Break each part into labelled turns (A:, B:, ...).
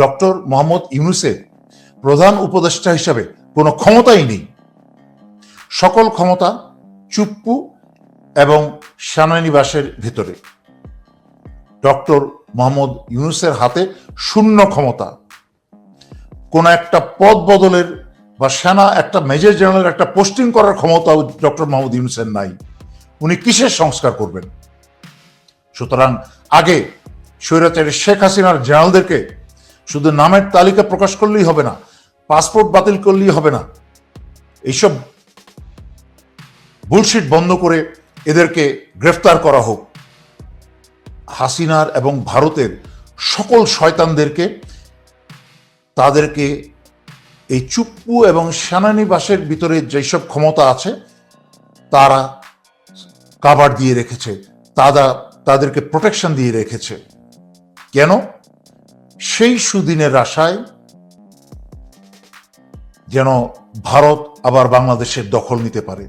A: Doctor Mohammad ইউনুসের প্রধান উপদেষ্টা হিসাবে কোনো ক্ষমতাই নেই। সকল ক্ষমতা চুপ্পু এবং সেনানিবাসের ভেতরে। ডক্টর মোহাম্মদ ইউনুসের হাতে শূন্য ক্ষমতা। কোন একটা পদ বদলের বা সেনা একটা মেজর জেনারেল একটা পোস্টিং করার ক্ষমতাও ডক্টর মোহাম্মদ ইউনুসের নাই। উনি কিসের সংস্কার করবেন? সুতরাং আগে স্বৈরাচারী শেখ হাসিনার জেনারেলদেরকে শুধু নামের তালিকা প্রকাশ করলেই হবে না, পাসপোর্ট বাতিল করলেই হবে না। এইসব বুলশিট বন্ধ করে এদেরকে গ্রেফতার করা হোক। হাসিনার এবং ভারতের সকল শয়তানদেরকে, তাদেরকে এই চুপ্পু এবং সেনানিবাসের ভিতরে যেসব ক্ষমতা আছে, তারা কাভার দিয়ে রেখেছে তারা তাদেরকে প্রোটেকশন দিয়ে রেখেছে। কেন? সেই সুদিনের আশায় যেন ভারত আবার বাংলাদেশের দখল নিতে পারে।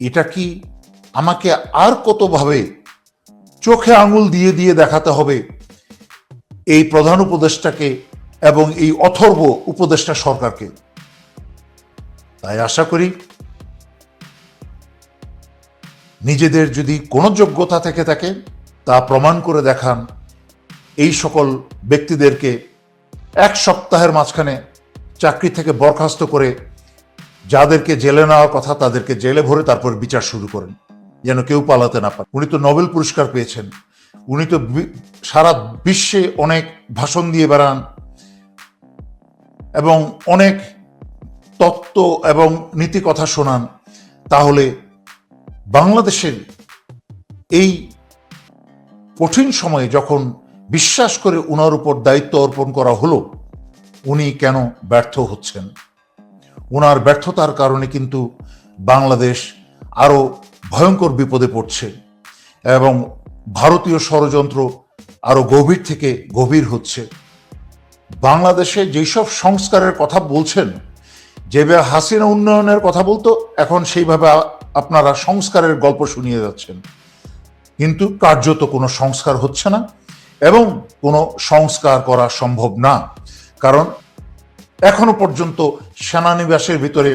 A: এটা কি আমাকে আর কতভাবে চোখে আঙুল দিয়ে দিয়ে দেখাতে হবে? এই প্রধান উপদেষ্টাকে এবং এই অথর্ব উপদেষ্টা সরকারকে। তাই আশা করি নিজেদের যদি কোনো যোগ্যতা থেকে থাকে, তা প্রমাণ করে দেখান। এই সকল ব্যক্তিদেরকে এক সপ্তাহের মাঝখানে চাকরি থেকে বরখাস্ত করে যাদেরকে জেলে নেওয়ার কথা তাদেরকে জেলে ভরে তারপর বিচার শুরু করেন, যেন কেউ পালাতে না পারে। উনি তো নোবেল পুরস্কার পেয়েছেন। উনি তো সারা বিশ্বে অনেক ভাষণ দিয়ে বেড়ান এবং অনেক তত্ত্ব এবং নীতি কথা শোনান। তাহলে বাংলাদেশের এই কঠিন সময়ে যখন বিশ্বাস করে ওনার উপর দায়িত্ব অর্পণ করা হলো, উনি কেন ব্যর্থ হচ্ছেন? ওনার ব্যর্থতার কারণে কিন্তু বাংলাদেশ আরও ভয়ঙ্কর বিপদে পড়ছে এবং ভারতীয় ষড়যন্ত্র আরও গভীর থেকে গভীর হচ্ছে। বাংলাদেশে যেসব সংস্কারের কথা বলছেন যেভাবে হাসিনা উন্নয়নের কথা বলতো, এখন সেইভাবে আপনারা সংস্কারের গল্প শুনিয়ে যাচ্ছেন। কিন্তু কার্যত কোনো সংস্কার হচ্ছে না। এবং কোনো সংস্কার করা সম্ভব না। কারণ এখনও পর্যন্ত সেনানিবাসের ভিতরে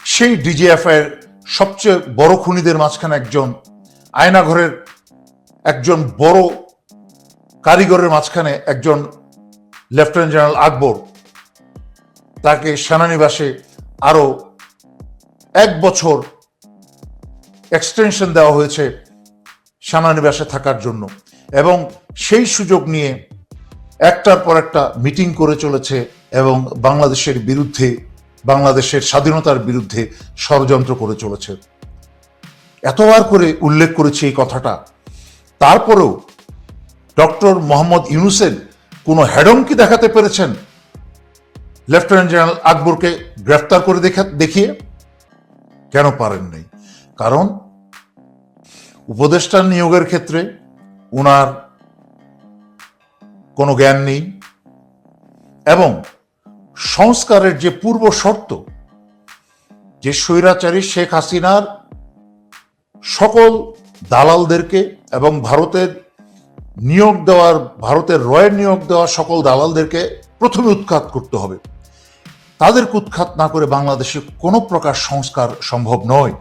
A: সেই ডিজিএফ এর সবচেয়ে বড় খুনিদের মাঝখানে একজন, আয়নাঘরের একজন বড় কারিগরের মাঝখানে একজন লেফটেন্যান্ট জেনারেল আকবর। তাকে সেনানিবাসে আরও এক বছর এক্সটেনশন দেওয়া হয়েছে সেনানিবাসে থাকার জন্য। এবং সেই সুযোগ নিয়ে একটার পর একটা মিটিং করে চলেছে এবং বাংলাদেশের বিরুদ্ধে, বাংলাদেশের স্বাধীনতার বিরুদ্ধে ষড়যন্ত্র করে চলেছে। এতবার করে উল্লেখ করেছি এই কথাটা। তারপরেও ডক্টর মোহাম্মদ ইউনুসেন কোনো হ্যাডম কি দেখাতে পেরেছেন? লেফটেন্যান্ট জেনারেল আকবরকে গ্রেফতার করে দেখা, দেখিয়ে? কেন পারেন নাই? কারণ উপদেষ্টা নিয়োগের ক্ষেত্রে উনার কোনো জ্ঞান নেই এবং সংস্কারের যে পূর্ব শর্ত, যে স্বৈরাচারী শেখ হাসিনার সকল দালালদেরকে এবং ভারতের নিয়োগ দেওয়ার, ভারতের রয়ের নিয়োগ দেওয়া সকল দালালদেরকে প্রথমে উৎখাত করতে হবে। তাদেরকে উৎখাত না করে বাংলাদেশে কোনো প্রকার সংস্কার সম্ভব নয়।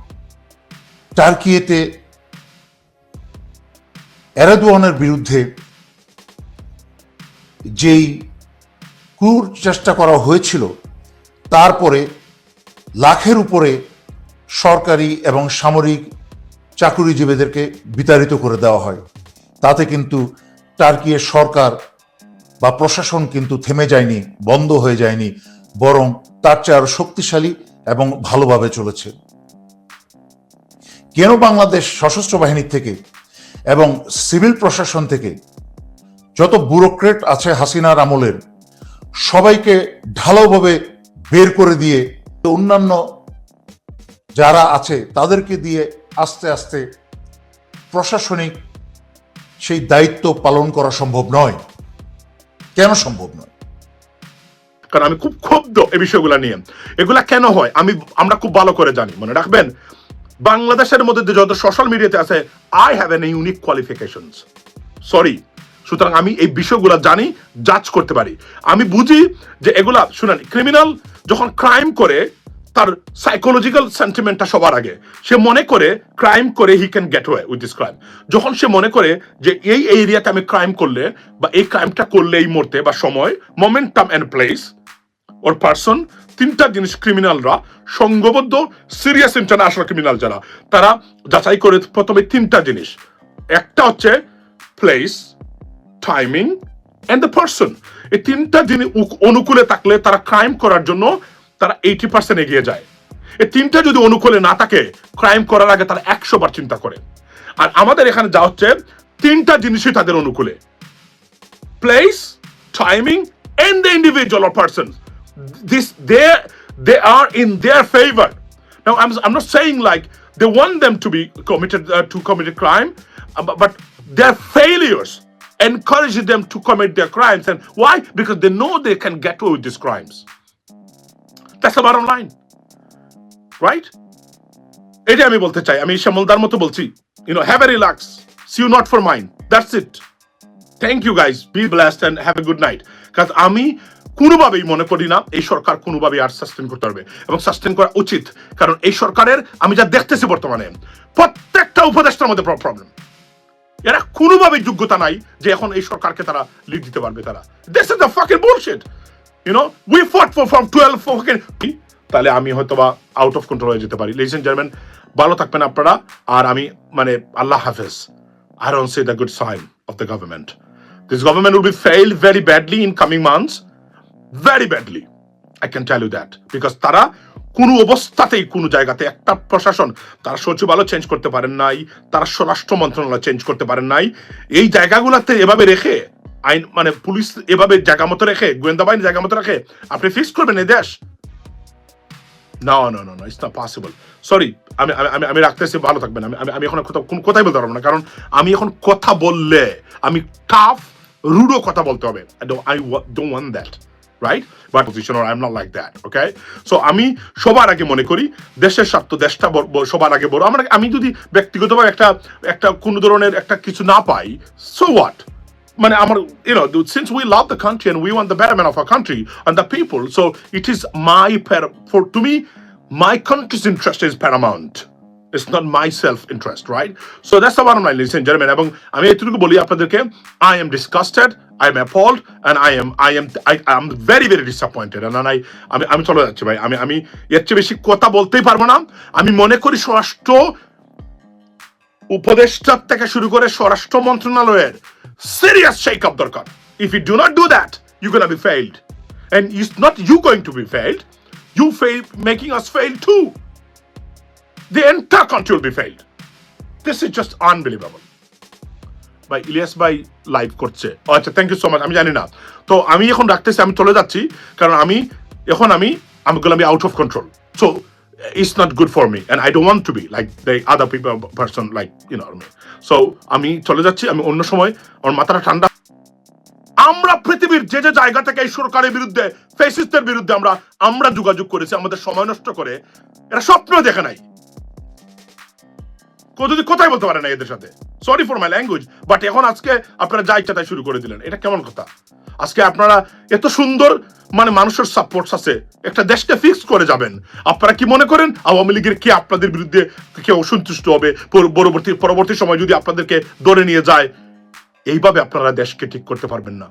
A: টার্কিয়েতে এরাদোয়ানের বিরুদ্ধে যেই কুর চেষ্টা করা হয়েছিল, তারপরে লাখের উপরে সরকারি এবং সামরিক চাকুরিজীবীদেরকে বিতাড়িত করে দেওয়া হয়। তাতে কিন্তু টার্কিয়ের সরকার বা প্রশাসন কিন্তু থেমে যায়নি, বন্ধ হয়ে যায়নি, বরং তার চেয়ে আরও শক্তিশালী এবং ভালোভাবে চলেছে। কেন বাংলাদেশ সশস্ত্র বাহিনীর থেকে এবং সিভিল প্রশাসন থেকে যত ব্যুরোক্রেট আছে হাসিনার আমলের, সবাইকে ঢালাওভাবে বের করে দিয়ে অন্যান্য যারা আছে তাদেরকে দিয়ে আস্তে আস্তে প্রশাসনিক সেই দায়িত্ব পালন করা সম্ভব নয়। কেন সম্ভব নয়?
B: কারণ আমি খুব ক্ষুব্ধ এই বিষয়গুলো নিয়ে। এগুলা কেন হয়? আমি, আমরা খুব ভালো করে জানি। মনে রাখবেন? বাংলাদেশের মধ্যে যত সোশ্যাল মিডিয়াতে আছে I have an unique qualifications sorry সুতরাং আমি এই বিষয়গুলো জানি জাজ করতে পারি। আমি বুঝি যে এগুলা, শুনেন ক্রিমিনাল যখন ক্রাইম করে, তার সাইকোলজিক্যাল সেন্টিমেন্টটা সবার আগে। সে মনে করে ক্রাইম করে he can get away with this crime যখন সে মনে করে যে এই এরিয়াতে আমি ক্রাইম করলে বা এই ক্রাইমটা করলে এই মুহূর্তে বা সময় momentum and place or person তিনটা জিনিস ক্রিমিনালরা সংঘবদ্ধ সিরিয়াস ইন্টারন্যাশনাল ক্রিমিনাল যারা, তারা যাচাই করে প্রথমে তিনটা জিনিস। একটা হচ্ছে place timing and the person এই তিনটা জিনিস অনুকূলে থাকলে তারা ক্রাইম করার জন্য তারা এইটি পার্সেন্ট এগিয়ে যায়। এই তিনটা যদি অনুকূলে না থাকে ক্রাইম করার আগে তারা একশো বার চিন্তা করে। আর আমাদের এখানে যা হচ্ছে, তিনটা জিনিসই তাদের অনুকূলে। Place timing and the individual or person. This they they are in their favor. Now I'm I'm not saying like they want them to be committed uh, to commit a crime, uh, but, but their failures encourage them to commit their crimes. And why? Because they know they can get away with these crimes. That's the bottom line, right? এটা আমি বলতে চাই আমি শ্যামলদার মতো বলছি you know have a relax see you not for mind that's it thank you guys be blast and have a good night কারণ আমি কোনোভাবেই মনে করি না এই সরকার কোনোভাবেই আর সাস্টেন করতে পারবে। এবং সাস্টেন করা উচিত, কারণ এই সরকারের আমি যা দেখতেছি বর্তমানে, প্রত্যেকটা উপদেষ্টার মধ্যে প্রবলেম এরা কোনোভাবেই যোগ্যতা নাই যে এখন এই সরকারকে তারা লিড দিতে পারবে তারা। This is the fucking bullshit you know we fought for from twelve তাহলে আমি হয়তো বা আউট অফ কন্ট্রোল হয়ে যেতে পারি। লিজেন জার্মান ভালো থাকবেন আপনারা, আর আমি মানে আল্লাহ হাফেজ। I don't see the good sign of the government. This government will be failed very badly in coming months. Very badly I can tell you that. Because তারা কোনো অবস্থাতেই কোনো জায়গাতে একটা প্রশাসন তারা সচিবালয় চেঞ্জ করতে পারেন নাই তারা স্বরাষ্ট্র মন্ত্রণালয় চেঞ্জ করতে পারেন নাই। এই জায়গাগুলোতে এভাবে রেখে আইন মানে পুলিশ এভাবে জায়গা মতো রেখে গোয়েন্দা বাহিনী জায়গা মতো রেখে আপনি ফিক্স করবেন এই দেশ? No, no, no, no, it's not possible. Sorry, আমি আমি আমি- রাখতেছি ভালো থাকবেন। আমি আমি- এখন কথা কোন কথাই বলতে পারব না। কারণ আমি এখন কথা বললে আমি টাফ রুডো কথা বলতে হবে। I don't I don't want that right but position I am not like that okay so আমি সবার আগে মনে করি দেশের স্বার্থ দেশটা সবার আগে বড় আমরা আমি যদি ব্যক্তিগতভাবে একটা একটা কোনো ধরনের একটা কিছু না পাই সো হোয়াট মানে আমার you know since we love the country and we want the betterment of our country and the people so it is my par- for to me my country's interest my self interest right? So that's the bottom line, ladies and gentlemen. এবং আমি এতটুকু বলি আপনাদেরকে, I am disgusted, I am appalled, and I am I am I am very very disappointed. And I, আমি আমি চলে যাচ্ছি ভাই। আমি আমি এর চেয়ে বেশি কথা বলতেই পারব না। আমি মনে করি স্বরাষ্ট্র উপদেষ্টার থেকে শুরু করে স্বরাষ্ট্র মন্ত্রণালয়ের সিরিয়াস শেক আপ দরকার। If you do not do that you gonna be failed and it's not you going to be failed you fail making us fail to the entire country will be failed. This is just unbelievable. ভাই ইলিয়াস ভাই live করছে। আচ্ছা thank you so much আমি জানি না। তো আমি এখন রাখতেছি, আমি চলে যাচ্ছি, কারণ আমি, এখন আমি আমি গোলাম out of control so not good for me and I don't want to be like the other people person like you know me so আমি চলে যাচ্ছি, আমি অন্য সময়, আমার মাথাটা ঠান্ডা। আমরা পৃথিবীর যে যে জায়গা থেকে এই সরকারের বিরুদ্ধে ফেসিস্টের বিরুদ্ধে আমরা আমরা যোগাযোগ করেছি, আমাদের সময় নষ্ট করে, এরা স্বপ্ন দেখে নাই। যদি কোথায় বলতে পারে না এদের সাথে। Sorry for my language but এখন আজকে আপনারা যা ইচ্ছা তাই শুরু করে দিলেন। এটা কেমন কথা? আজকে আপনারা এত সুন্দর মানে মানুষের সাপোর্টস আছে, একটা দেশকে ফিক্স করে যাবেন। আপনারা কি মনে করেন, আওয়ামী লীগের কে আপনাদের বিরুদ্ধে কেউ অসন্তুষ্ট হবে? পরবর্তী পরবর্তী সময় যদি আপনাদেরকে ধরে নিয়ে যায়, এইভাবে আপনারা দেশকে ঠিক করতে পারবেন না।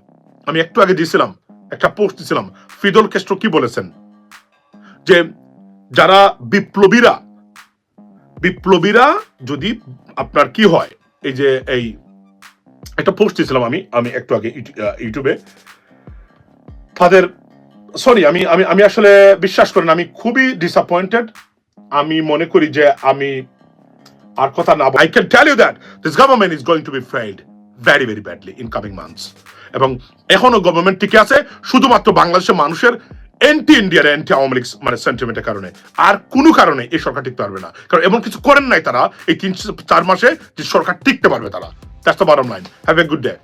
B: আমি একটু আগে দিয়েছিলাম, একটা পোস্ট দিয়েছিলাম, ফিদল কেস্ট্রো কি বলেছেন? যে যারা বিপ্লবীরা বিপ্লবীরা যদি আপনার কি হয়, এই যে এই একটা পোস্ট দিয়েছিলাম আমি আমি একটু আগে ইউটিউবে তাদের সরি আমি আমি আমি আসলে বিশ্বাস করেন আমি খুবই ডিসঅ্যাপয়েন্টেড আমি মনে করি যে আমি আর কথা না I can tell you that this government is going to be failed very very badly in coming months এবং এখনও গভর্নমেন্ট টিকে আছে, শুধুমাত্র বাংলাদেশের মানুষের এন্টি ইন্ডিয়ার এন্টি আওয়ামী লীগ মানে সেন্টিমেন্টের কারণে। আর কোনো কারণে এই সরকার টিকতে পারবে না। কারণ এমন কিছু করেন নাই তারা এই তিন চার মাসে যে সরকার টিকতে পারবে তারা। That's the bottom line have a good day